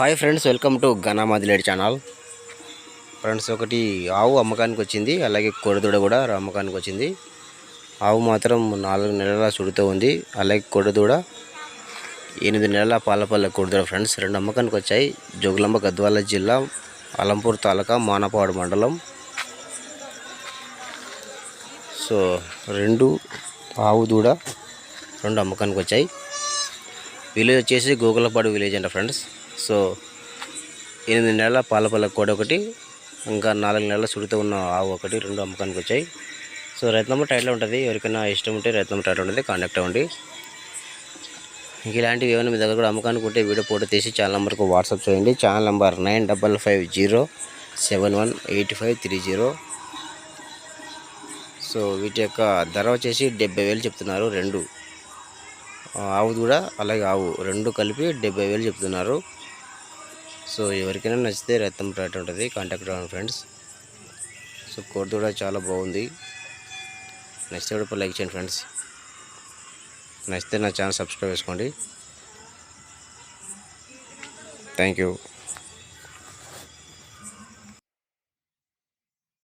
Hi friends welcome to ఘనామదిలేడి channel. Friends ఒకటి ఆవు అమ్మకానికి వచ్చింది అలాగే కొడదూడ కూడా అమ్మకానికి వచ్చింది. ఆవు మాత్రం నాలుగు నెలల సుడితో ఉంది అలాగే కొడదూడ ఎనిమిది నెలల పాలపల్లె కొడదూడ ఫ్రెండ్స్ రెండు అమ్మకానికి వచ్చాయి. జోగులాంబ గద్వాల జిల్లా అలంపూర్ తాలూకా మానపాడు మండలం. సో రెండు ఆవు దూడ రెండు అమ్మకానికి వచ్చాయి. విలేజ్ వచ్చేసి గోకులపాడు విలేజ్ అంట ఫ్రెండ్స్. సో ఎనిమిది నెలల పాలపల్ల కోడ ఒకటి ఇంకా నాలుగు నెలల సుడితో ఉన్న ఆవు ఒకటి రెండు అమ్మకానికి వచ్చాయి. సో రత్నమ్మ టైట్లో ఉంటుంది. ఎవరికైనా ఇష్టం ఉంటే రైతమ్మ టైట్లో ఉంటుంది. కాంటాక్ట్ అవ్వండి. ఇంక ఇలాంటివి ఏమైనా మీ దగ్గర కూడా అమ్మకానికి ఉంటే వీడియో ఫోటో తీసి ఛానల్ నెంబర్కి వాట్సాప్ చేయండి. Channel number nine double five zero seven one eight five three zero. So వీటి యొక్క ధర వచ్చేసి డెబ్బై వేలు చెప్తున్నారు. రెండు ఆవు కూడా అలాగే ఆవు రెండు కలిపి డెబ్బై వేలు చెప్తున్నారు. సో ఎవరికైనా నచ్చితే రత్నం రేట్ ఉంటుంది. కాంటాక్ట్ అవ్వండి ఫ్రెండ్స్. సో కోర్టు కూడా చాలా బాగుంది. నచ్చితే కూడా లైక్ చేయండి ఫ్రెండ్స్. నచ్చితే నా ఛానల్ సబ్స్క్రైబ్ చేసుకోండి. Thank you.